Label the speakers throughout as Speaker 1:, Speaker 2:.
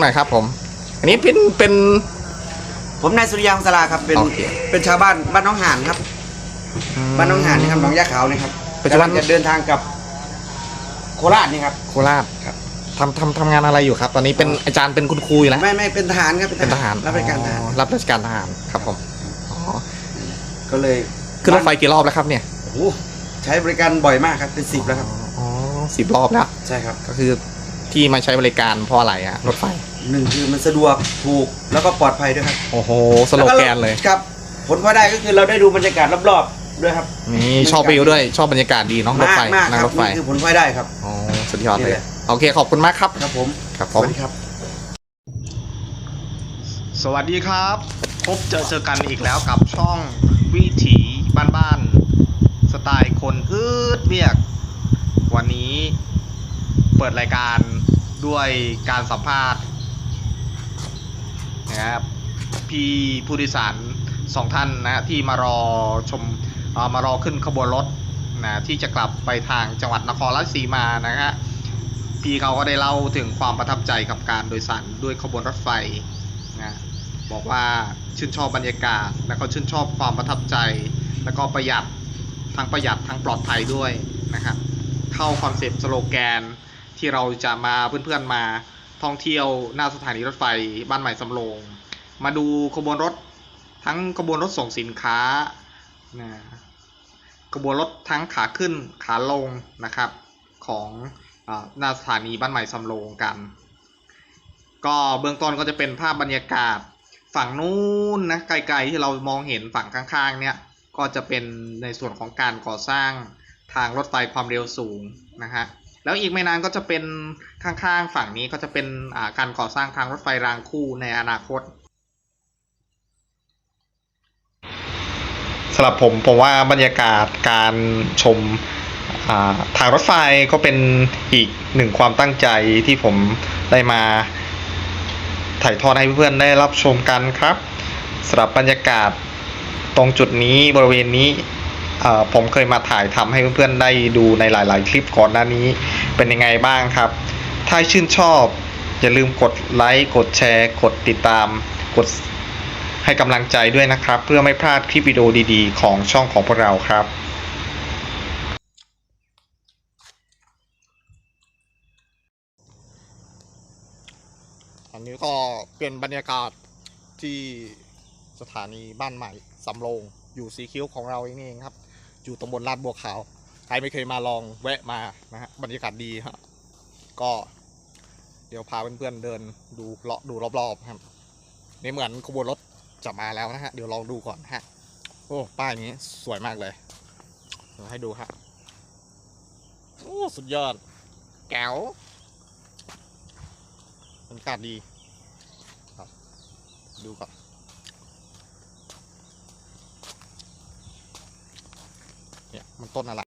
Speaker 1: หน่อยครับผม อันนี้เป็นเป็น
Speaker 2: ผมนายสุริยาองศลาครับ เป็น
Speaker 1: โอเค
Speaker 2: เป็นชาวบ้านบ้านน้องหานครับ บ้านน้องหานนี่ครับหนองยาขาวนี่ครับ
Speaker 1: ปัจจุบัน
Speaker 2: กำลังจะเดินทางกลับ โคราชนี่ครับ
Speaker 1: โคราช
Speaker 2: ครับ
Speaker 1: ทำทำทำงานอะไรอยู่ครับ ตอนนี้เป็นอาจารย์เป็นคุณครูอยู่แล้ว
Speaker 2: ไม่ไม่เป็นทหารครับ
Speaker 1: เป็นทหาร
Speaker 2: รับราชการทหาร
Speaker 1: อ๋อรับราชการทหารครับผมอ๋อ
Speaker 2: ก็เลย
Speaker 1: ขึ้นรถไฟกี่รอบแล้วครับเนี่ย
Speaker 2: โอ้โหใช้บริการบ่อยมากครับ เป็นสิบแล้วครับ
Speaker 1: อ๋อสิบรอบแล้ว
Speaker 2: ใช่ครับ
Speaker 1: ก็คือ ที่มาใช้บริการเพราะอะไรอะรถไฟ
Speaker 2: หนึ่งคือมันสะดวกถูกแล้วก็ปลอดภัยด้วยครับ
Speaker 1: โอ้โห สโลแกนเลย
Speaker 2: ครับ ผลพลอยได้ก็คือเราได้ดูบรรยากาศรอบๆด้วยครับ
Speaker 1: นี่ชอบวิวด้วยชอบบรรยากาศดีเนาะรถ
Speaker 2: มาก
Speaker 1: ไฟ
Speaker 2: มาก
Speaker 1: นั่
Speaker 2: ค
Speaker 1: ง
Speaker 2: รั
Speaker 1: ร
Speaker 2: บ
Speaker 1: ถไฟ
Speaker 2: นี่คือผลพลอยได้ครับ
Speaker 1: อ๋อสุดยอด
Speaker 2: นี่
Speaker 1: เลย
Speaker 2: แหละ
Speaker 1: โอเค ขอบคุณมากครับ
Speaker 2: ครับผม
Speaker 1: ครับผ
Speaker 2: ส
Speaker 1: ม
Speaker 2: วัสดีครับ
Speaker 3: สวัสดีครับ พบเจอเจอกันอีกแล้วกับช่องวิถีบ้านๆสไตล์คนอืดเวียก วันนี้ เปิดรายการด้วยการสัมภาษณ์นะครับพี่ผู้โดยสารสองท่านนะที่มารอชมเอ่อมารอขึ้นขบวนรถนะที่จะกลับไปทางจังหวัดนครราชสีมานะฮะพี่เขาก็ได้เล่าถึงความประทับใจกับการโดยสารด้วยขบวนรถไฟนะบอกว่าชื่นชอบบรรยากาศ แล้วก็ชื่นชอบความประทับใจ แล้วก็ประหยัดทั้งประหยัดทั้งปลอดภัยด้วยนะครับเข้าคอนเซปต์สโลแกน ที่เราจะมาเพื่อนๆมาท่องเที่ยวหน้าสถานีรถไฟบ้านใหม่สำโรง มาดูขบวนรถทั้งขบวนรถส่งสินค้านะขบวนรถทั้งขาขึ้นขาลงนะครับของอหน้าสถานีบ้านใหม่สำโรงกัน ก็เบื้องต้นก็จะเป็นภาพบรรยากาศฝั่งนู้นนะไกลๆที่เรามองเห็นฝั่งข้างๆเนี่ยก็จะเป็นในส่วนของการก่อสร้างทางรถไฟความเร็วสูงนะฮะ แล้วอีกไม่นานก็จะเป็นข้างๆฝั่งนี้ก็จะเป็นอ่าการก่อสร้างทางรถไฟรางคู่ในอนาคตสำหรับผมผมว่าบรรยากาศการชมาทางรถไฟก็เป็นอีกหนึ่งความตั้งใจที่ผมได้มาถ่ายทอดให้เพื่อนได้รับชมกันครับสำหรับบรรยากาศตรงจุดนี้บริเวณนี้ผมเคยมาถ่ายทำให้เพื่อนๆได้ดูในหลาย ๆ คลิปก่อนหน้านี้ เป็นยังไงบ้างครับ ถ้าชื่นชอบ อย่าลืมกดไลค์กดแชร์ กดติดตาม กดให้กำลังใจด้วยนะครับ เพื่อไม่พลาดคลิปวิดีโอดีๆ ของช่องของพวกเราครับ
Speaker 1: อันนี้ก็เป็นบรรยากาศที่สถานีบ้านใหม่สำโรงอยู่สีคิ้วของเราเองนี่เองครับ อยู่ตำบลลาดบัวขาว ใครไม่เคยมาลองแวะมานะฮะบรรยากาศดีฮะก็ เดี๋ยวพาเพื่อนๆเดินดูเลาะดูรอบๆครับนี่เหมือนขบวนรถจะมาแล้วนะฮะเดี๋ยวลองดูก่อนฮะโอ้ป้ายนี้สวยมากเลยเดี๋ยวให้ดูฮะโอ้สุดยอดแก้วบรรยากาศดีครับดูก่อนเนี่ยมันต้นอะไร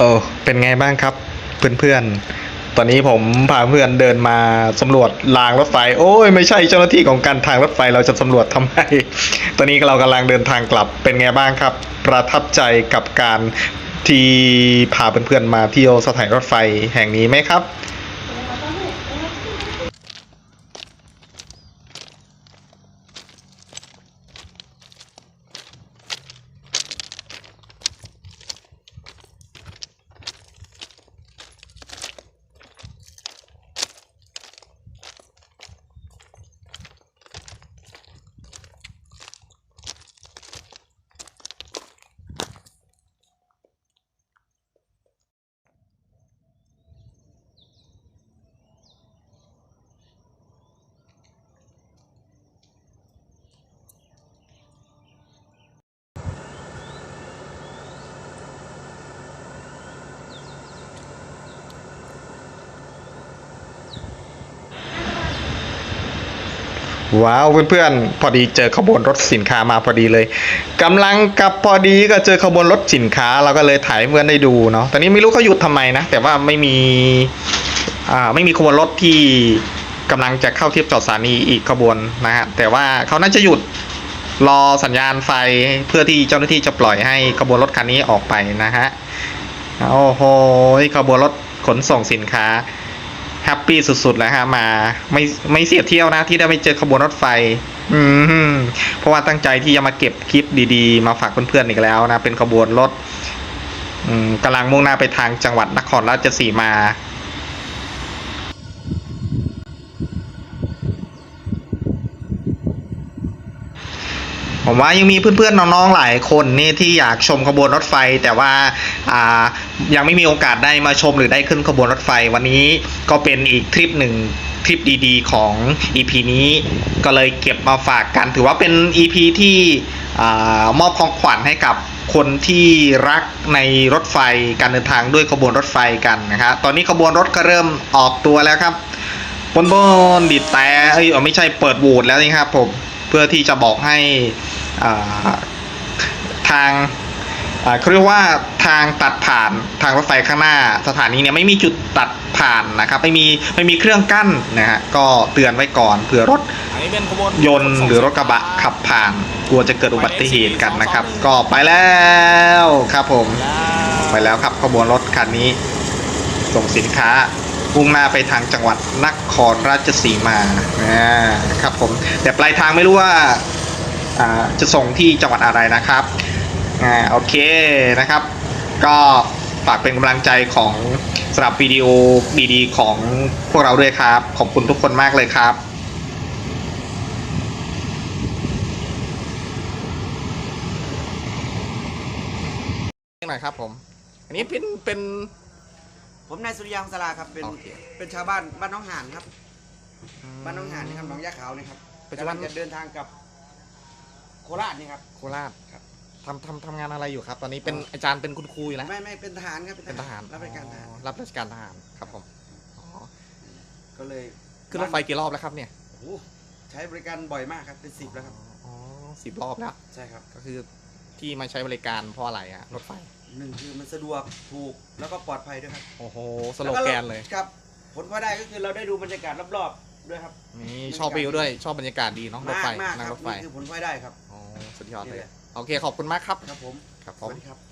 Speaker 3: เออเป็นไงบ้างครับ เพื่อนๆ ตอนนี้ผมพาเพื่อนเดินมาสำรวจรางรถไฟ โอ้ยไม่ใช่เจ้าหน้าที่ของการทางรถไฟเราจะสำรวจทำไม ตอนนี้เรากำลังเดินทางกลับเป็นไงบ้างครับ ประทับใจกับการที่พาเพื่อนๆมาเที่ยวสถานรถไฟแห่งนี้ไหมครับ ว้าวเพื่อนๆ พอดีเจอขบวนรถสินค้ามาพอดีเลยกำลังกลับพอดีก็เจอขบวนรถสินค้าเราก็เลยถ่ายเพื่อนได้ดูเนาะตอนนี้ไม่รู้เขาหยุดทำไมนะ แต่ว่าไม่มีอ่าไม่มีขบวนรถที่กำลังจะเข้าเทียบจอดสถานีอีกขบวนนะฮะแต่ว่าเขาน่าจะหยุดรอสัญญาณไฟเพื่อที่เจ้าหน้าที่จะปล่อยให้ขบวนรถคันนี้ออกไปนะฮะโอ้โหขบวนรถขนส่งสินค้า แฮปปี้สุดๆแล้วฮะมาไม่ไม่เสียเที่ยวนะที่ได้ไปเจอขบวนรถไฟ อืมเพราะว่าตั้งใจที่จะมาเก็บคลิปดีๆ มาฝากเพื่อนๆอีกแล้วนะ เป็นขบวนรถอืมกำลังมุ่งหน้าไปทางจังหวัดนครราชสีมา ผมว่ายังมีเพื่อนๆน้องๆหลายคนนี่ที่อยากชมขบวนรถไฟ แต่ว่าอ่ายังไม่มีโอกาสได้มาชมหรือได้ขึ้นขบวนรถไฟ วันนี้ก็เป็นอีกทริปหนึ่งทริปดีๆ ของ EP นี้ก็เลยเก็บมาฝากกัน ถือว่าเป็น EP ที่อมอบของขวัญให้กับคนที่รักในรถไฟการเดินทางด้วยขบวนรถไฟกันนะครับตอนนี้ขบวนรถก็เริ่มออกตัวแล้วครับบนบนดีดแต่เอ้ยไม่ใช่เปิดโหวตแล้วนี่ครับผมเพื่อที่จะบอกให้ ทางเขาเรียกว่าทางตัดผ่านทางรถไฟข้างหน้า สถานีเนี่ยไม่มีจุดตัดผ่านนะครับไม่มีไม่มีเครื่องกั้นนะฮะก็เตือนไว้ก่อนเผื่อรถ
Speaker 1: นน
Speaker 3: ยนต์หรือรถกระบะขับผ่านกลัวจะเกิดอุบัติเหตุกันนะครับ ก็ไปแล้วครับผม ไปแล้วครับขบวนรถคันนี้ ส่งสินค้ามุ่งหน้าไปทางจังหวัดนครราชสีมาอ่าครับผมแต่ปลายทางไม่รู้ว่า จะส่งที่จังหวัดอะไรนะครับอ่าโอเคนะครับ ก็ฝากเป็นกำลังใจของสำหรับวิดีโอดีๆของพวกเราด้วยครับ ขอบคุณทุกคนมากเลยครับ
Speaker 1: หน่อยครับผม อันนี้เป็นเป็น
Speaker 2: ผมนายสุริยางสลาครับ เป็น
Speaker 1: โอเค
Speaker 2: เป็นชาวบ้านบ้านน้องหานครับ บ้านน้องหานนะครับหนองยาขาวนี่ครับ
Speaker 1: ปัจจุบัน
Speaker 2: กำลังจะเดินทางกลับโค ราชนี่ครับ
Speaker 1: โคราชครับ ทำทำทำงานอะไรอยู่ครับ ตอนนี้เป็นอาจารย์เป็นคุณครูอยู่แล้ว
Speaker 2: ไม่ไม่เป็นทหารครับ
Speaker 1: เป็นทหาร
Speaker 2: รับราชการทหาร
Speaker 1: อ๋อรับราชการทหารครับผมอ๋อ
Speaker 2: ก็เลย
Speaker 1: ขึ้นรถไฟกี่รอบแล้วครับเนี่ย
Speaker 2: โอ้โหใช้บริการบ่อยมากครับเป็นสิบแล้วครับ
Speaker 1: อ๋อสิบรอบแล้ว
Speaker 2: ใช่ครับ
Speaker 1: ก็คือที่มาใช้บริการเพราะอะไรอะรถไฟ
Speaker 2: หนึ่งคือมันสะดวกถูกแล้วก็ปลอดภัยด้วยครับ
Speaker 1: โอ้โหสโลแกนเลย
Speaker 2: ครับ ผลพลอยได้ก็คือเราได้ดูบรรยากาศรอบๆด้วยครับ
Speaker 1: นี่ชอบวิวด้วยชอบบรรยากาศดีเนาะรถ
Speaker 2: มาก
Speaker 1: ไฟ
Speaker 2: มาก
Speaker 1: นั่ง
Speaker 2: ค
Speaker 1: ร
Speaker 2: รับ
Speaker 1: ถไฟ
Speaker 2: นี่คือผลพลอยได้ครับ
Speaker 1: อ๋อ สุดยอด
Speaker 2: นี่
Speaker 1: เลย
Speaker 2: แหละ
Speaker 1: โอเค ขอบคุณมากครับ
Speaker 2: ครับผม
Speaker 1: ครับ
Speaker 2: ส
Speaker 1: ผม
Speaker 2: วัสดีครับ